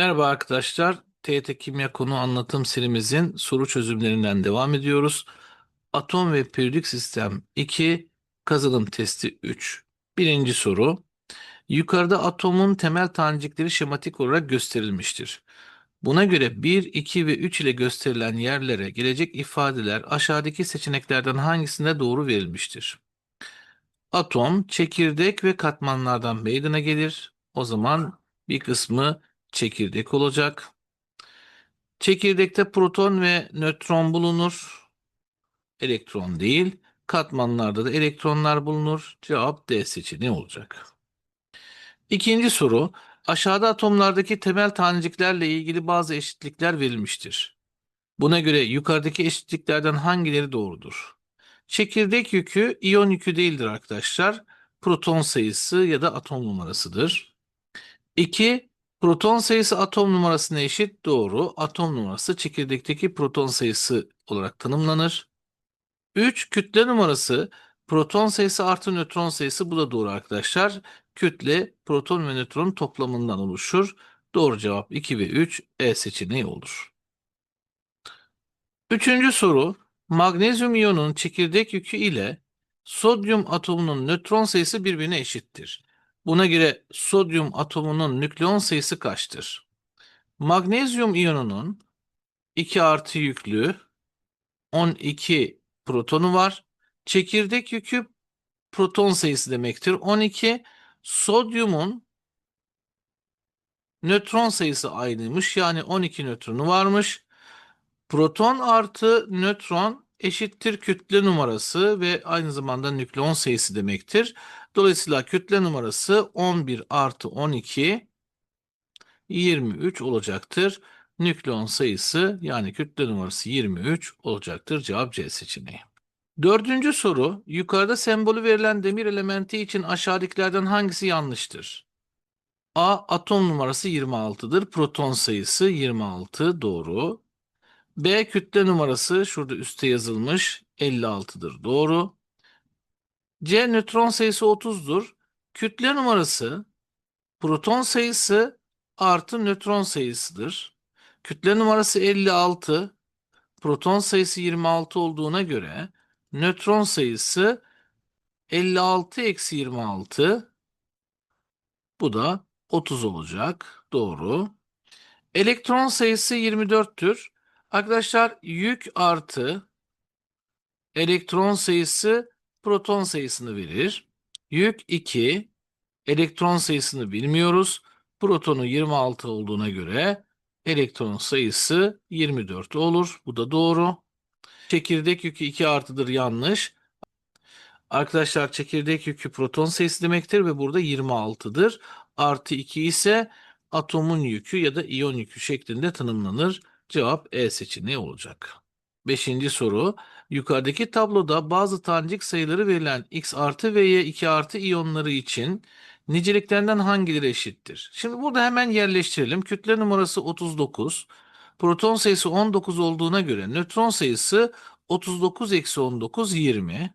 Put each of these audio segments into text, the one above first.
Merhaba arkadaşlar. TYT Kimya Konu Anlatım serimizin soru çözümlerinden devam ediyoruz. Atom ve periyodik sistem 2, kazanım testi 3. Birinci soru. Yukarıda atomun temel tanecikleri şematik olarak gösterilmiştir. Buna göre 1, 2 ve 3 ile gösterilen yerlere gelecek ifadeler aşağıdaki seçeneklerden hangisinde doğru verilmiştir? Atom, çekirdek ve katmanlardan meydana gelir. O zaman bir kısmı çekirdek olacak. Çekirdekte proton ve nötron bulunur. Elektron değil. Katmanlarda da elektronlar bulunur. Cevap D seçeneği olacak. İkinci soru. Aşağıda atomlardaki temel taneciklerle ilgili bazı eşitlikler verilmiştir. Buna göre yukarıdaki eşitliklerden hangileri doğrudur? Çekirdek yükü iyon yükü değildir arkadaşlar. Proton sayısı ya da atom numarasıdır. 2. Proton sayısı atom numarasına eşit. Doğru. Atom numarası çekirdekteki proton sayısı olarak tanımlanır. 3. Kütle numarası proton sayısı artı nötron sayısı. Bu da doğru arkadaşlar. Kütle proton ve nötron toplamından oluşur. Doğru cevap 2 ve 3 E seçeneği olur. Üçüncü soru. Magnezyum iyonun çekirdek yükü ile sodyum atomunun nötron sayısı birbirine eşittir. Buna göre sodyum atomunun nükleon sayısı kaçtır? Magnezyum iyonunun 2 artı yüklü 12 protonu var. Çekirdek yükü proton sayısı demektir. 12 sodyumun nötron sayısı aynıymış. Yani 12 nötronu varmış. Proton artı nötron eşittir kütle numarası ve aynı zamanda nükleon sayısı demektir. Dolayısıyla kütle numarası 11 artı 12 23 olacaktır. Nükleon sayısı yani kütle numarası 23 olacaktır. Cevap C seçeneği. Dördüncü soru. Yukarıda sembolü verilen demir elementi için aşağıdakilerden hangisi yanlıştır? A. Atom numarası 26'dır. Proton sayısı 26 doğru. B kütle numarası şurada üstte yazılmış 56'dır. Doğru. C nötron sayısı 30'dur. Kütle numarası proton sayısı artı nötron sayısıdır. Kütle numarası 56, proton sayısı 26 olduğuna göre nötron sayısı 56 eksi 26 bu da 30 olacak. Doğru. Elektron sayısı 24'tür. Arkadaşlar yük artı elektron sayısı proton sayısını verir. Yük 2, elektron sayısını bilmiyoruz. Protonu 26 olduğuna göre elektron sayısı 24 olur. Bu da doğru. Çekirdek yükü 2 artıdır yanlış. Arkadaşlar çekirdek yükü proton sayısı demektir ve burada 26'dır. Artı 2 ise atomun yükü ya da iyon yükü şeklinde tanımlanır. Cevap E seçeneği olacak. Beşinci soru. Yukarıdaki tabloda bazı tanecik sayıları verilen x artı y 2 artı iyonları için niceliklerinden hangileri eşittir? Şimdi burada hemen yerleştirelim. Kütle numarası 39. Proton sayısı 19 olduğuna göre nötron sayısı 39 eksi 19 20.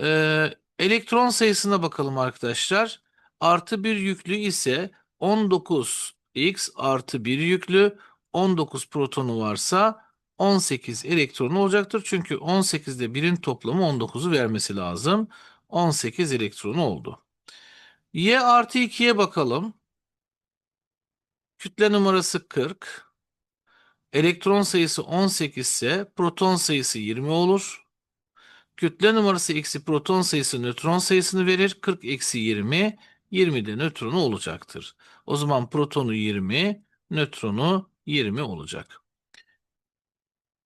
Ee, elektron sayısına bakalım arkadaşlar. Artı bir yüklü ise 19x artı bir yüklü 19 protonu varsa 18 elektronu olacaktır. Çünkü 18'de 1'in toplamı 19'u vermesi lazım. 18 elektronu oldu. Y artı 2'ye bakalım. Kütle numarası 40. Elektron sayısı 18 ise proton sayısı 20 olur. Kütle numarası eksi proton sayısı nötron sayısını verir. 40 eksi 20, 20 de nötronu olacaktır. O zaman protonu 20, nötronu 20 olacak.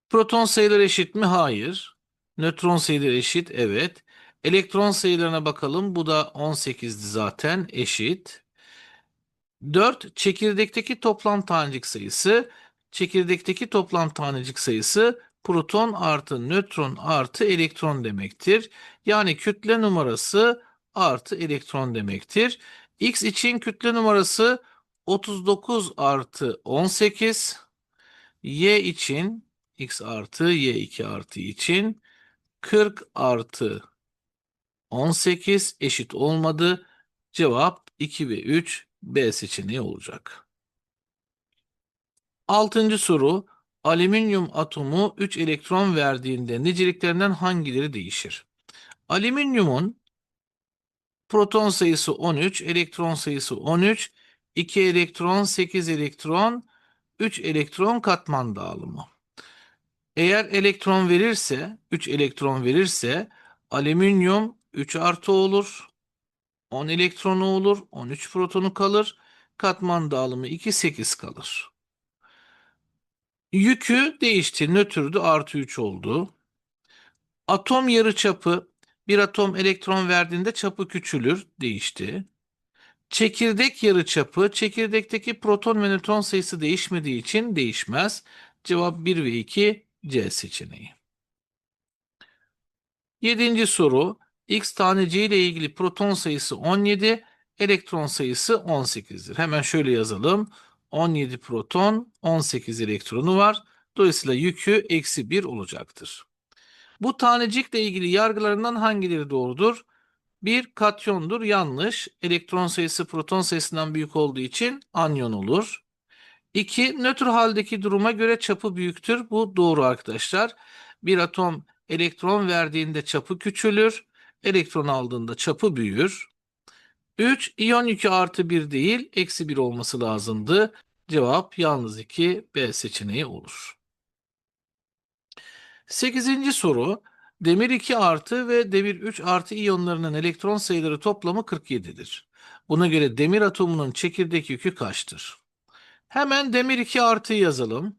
Proton sayıları eşit mi? Hayır. Nötron sayıları eşit. Evet. Elektron sayılarına bakalım. Bu da 18'di zaten. Eşit. 4. Çekirdekteki toplam tanecik sayısı. Çekirdekteki toplam tanecik sayısı proton artı nötron artı elektron demektir. Yani kütle numarası artı elektron demektir. X için kütle numarası 39 artı 18. Y için x artı y2 artı için 40 artı 18 eşit olmadı. Cevap 2 ve 3 B seçeneği olacak. Altıncı soru. Alüminyum atomu 3 elektron verdiğinde niceliklerinden hangileri değişir? Alüminyumun proton sayısı 13, elektron sayısı 13, 2 elektron, 8 elektron, 3 elektron katman dağılımı. Eğer elektron verirse, 3 elektron verirse alüminyum 3 artı olur. 10 elektronu olur, 13 protonu kalır. Katman dağılımı 2, 8 kalır. Yükü değişti, nötrdü, artı 3 oldu. Atom yarıçapı, bir atom elektron verdiğinde çapı küçülür, değişti. Çekirdek yarıçapı, çekirdekteki proton ve nötron sayısı değişmediği için değişmez. Cevap 1 ve 2 C seçeneği. Yedinci soru. X taneciği ile ilgili proton sayısı 17, elektron sayısı 18'dir. Hemen şöyle yazalım. 17 proton, 18 elektronu var. Dolayısıyla yükü eksi 1 olacaktır. Bu tanecikle ilgili yargılarından hangileri doğrudur? Bir katyondur, yanlış. Elektron sayısı proton sayısından büyük olduğu için anyon olur. 2. Nötr haldeki duruma göre çapı büyüktür. Bu doğru arkadaşlar. Bir atom elektron verdiğinde çapı küçülür. Elektron aldığında çapı büyür. 3. İyon yükü artı 1 değil, eksi 1 olması lazımdı. Cevap yalnız 2 B seçeneği olur. 8. soru. Demir 2 artı ve demir 3 artı iyonlarının elektron sayıları toplamı 47'dir. Buna göre demir atomunun çekirdek yükü kaçtır? Hemen demir 2 artı yazalım.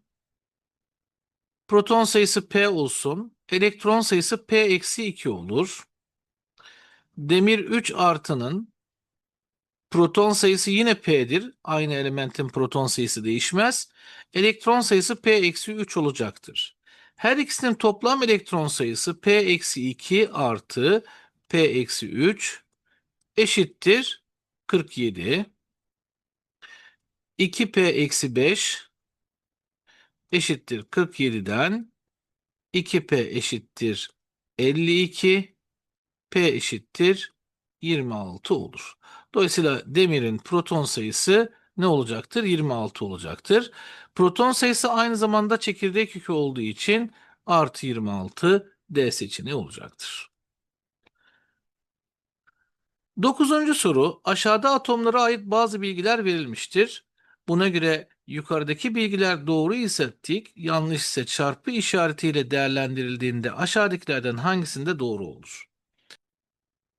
Proton sayısı P olsun. Elektron sayısı P eksi 2 olur. Demir 3 artının proton sayısı yine P'dir. Aynı elementin proton sayısı değişmez. Elektron sayısı P eksi 3 olacaktır. Her ikisinin toplam elektron sayısı P eksi 2 artı P eksi 3 eşittir 47. 2P eksi 5 eşittir 47'den 2P eşittir 52 P eşittir 26 olur. Dolayısıyla demirin proton sayısı ne olacaktır? 26 olacaktır. Proton sayısı aynı zamanda çekirdek yükü olduğu için artı 26 D seçeneği olacaktır. Dokuzuncu soru. Aşağıda atomlara ait bazı bilgiler verilmiştir. Buna göre yukarıdaki bilgiler doğru ise tik, yanlış ise çarpı işaretiyle değerlendirildiğinde aşağıdakilerden hangisinde doğru olur?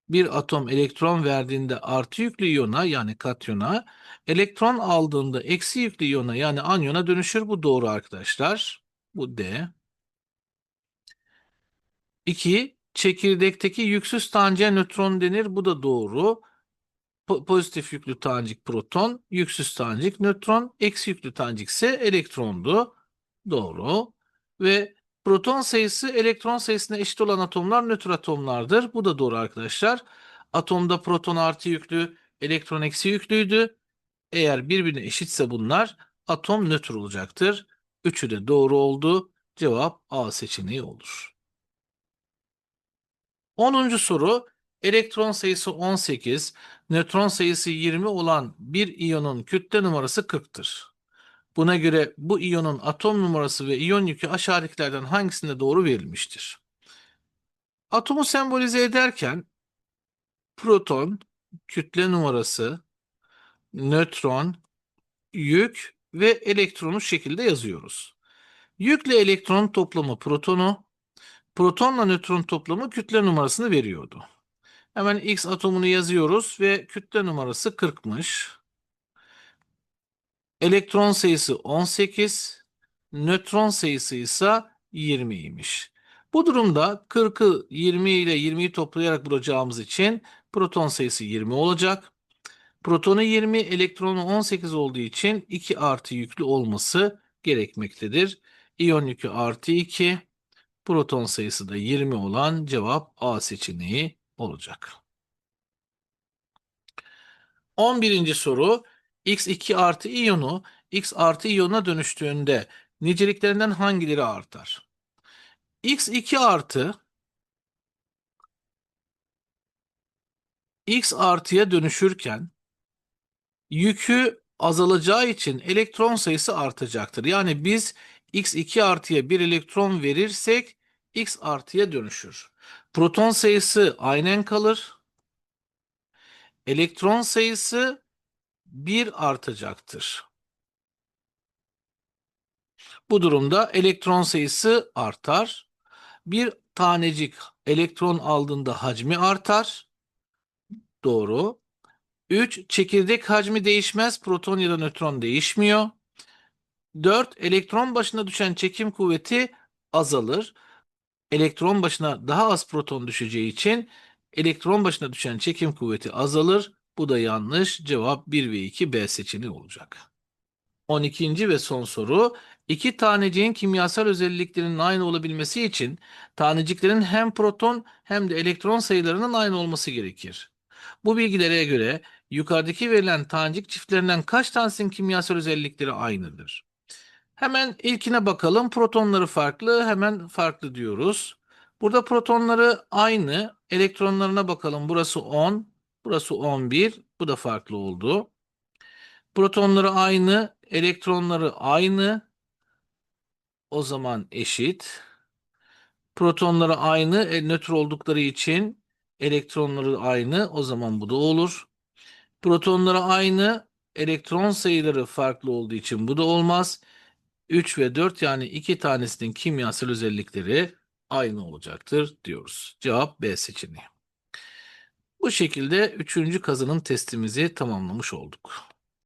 Bir atom elektron verdiğinde artı yüklü iyona yani katyona, elektron aldığında eksi yüklü iyona yani anyona dönüşür. Bu doğru arkadaşlar. Bu D. 2. Çekirdekteki yüksüz taneciğe nötron denir. Bu da doğru. Po- pozitif yüklü tanecik proton, yüksüz tanecik nötron, eksi yüklü tanecik ise elektrondu. Doğru. Ve proton sayısı elektron sayısına eşit olan atomlar nötr atomlardır. Bu da doğru arkadaşlar. Atomda proton artı yüklü, elektron eksi yüklüydü. Eğer birbirine eşitse bunlar atom nötr olacaktır. Üçü de doğru oldu. Cevap A seçeneği olur. 10. soru elektron sayısı 18, nötron sayısı 20 olan bir iyonun kütle numarası 40'tır. Buna göre bu iyonun atom numarası ve iyon yükü aşağıdakilerden hangisinde doğru verilmiştir? Atomu sembolize ederken proton, kütle numarası, nötron, yük ve elektronu şekilde yazıyoruz. Yükle elektron toplamı protonu, protonla nötron toplamı kütle numarasını veriyordu. Hemen X atomunu yazıyoruz ve kütle numarası 40'mış. Elektron sayısı 18, nötron sayısı ise 20'ymiş. Bu durumda 40'ı 20 ile 20'yi toplayarak bulacağımız için proton sayısı 20 olacak. Protonu 20, elektronu 18 olduğu için 2 artı yüklü olması gerekmektedir. İyon yükü artı 2, proton sayısı da 20 olan cevap A seçeneği olacak. 11. soru X2 artı iyonu X artı iyona dönüştüğünde niceliklerinden hangileri artar? X2 artı X artıya dönüşürken yükü azalacağı için elektron sayısı artacaktır. Yani biz x2 artıya bir elektron verirsek x artıya dönüşür. Proton sayısı aynen kalır. Elektron sayısı 1 artacaktır. Bu durumda elektron sayısı artar. Bir tanecik elektron aldığında hacmi artar. Doğru. 3. Çekirdek hacmi değişmez. Proton ya da nötron değişmiyor. 4. Elektron başına düşen çekim kuvveti azalır. Elektron başına daha az proton düşeceği için elektron başına düşen çekim kuvveti azalır. Bu da yanlış. Cevap 1 ve 2 B seçeneği olacak. 12. ve son soru. İki taneciğin kimyasal özelliklerinin aynı olabilmesi için taneciklerin hem proton hem de elektron sayılarının aynı olması gerekir. Bu bilgilere göre yukarıdaki verilen tanecik çiftlerinden kaç tanesinin kimyasal özellikleri aynıdır? Hemen ilkine bakalım. Protonları farklı, hemen farklı diyoruz. Burada protonları aynı. Elektronlarına bakalım. Burası 10, burası 11. Bu da farklı oldu. Protonları aynı, elektronları aynı. O zaman eşit. Protonları aynı, e, nötr oldukları için elektronları aynı. O zaman bu da olur. Protonları aynı, elektron sayıları farklı olduğu için bu da olmaz. 3 ve 4 yani iki tanesinin kimyasal özellikleri aynı olacaktır diyoruz. Cevap B seçeneği. Bu şekilde üçüncü kazanım testimizi tamamlamış olduk.